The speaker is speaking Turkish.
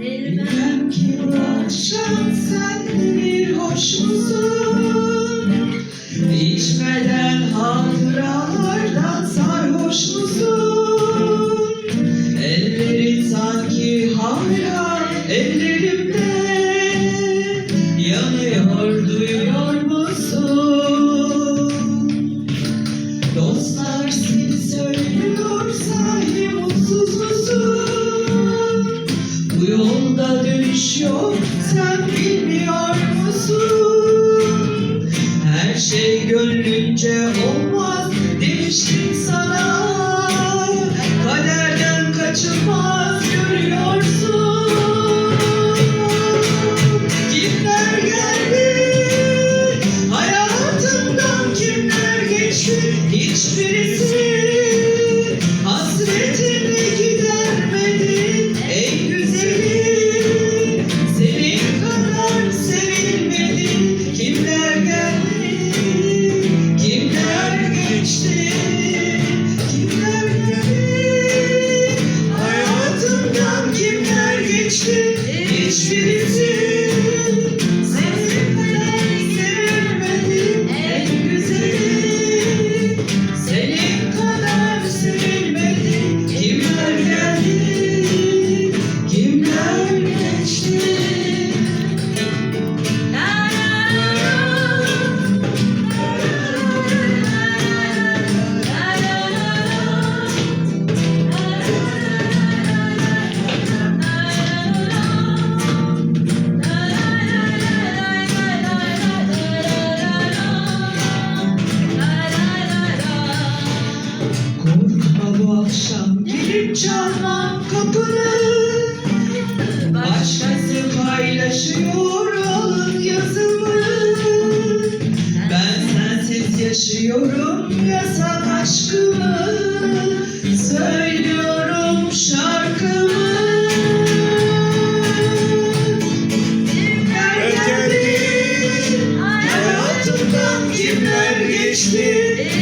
Bilmem ki bu akşam sen bir hoş musun? İçmeden hatıralardan sarhoş musun? Ellerin sanki hala ellerimde şey gönlünce olmaz demiştim geçti hiçbirisi Korkma bu akşam gelip çalmam kapını Başkası paylaşıyor alın yazımı. Ben sensiz yaşıyorum yasak aşkımı Söylüyorum şarkımı. Kimler geldi hayatımdan kimler geçti?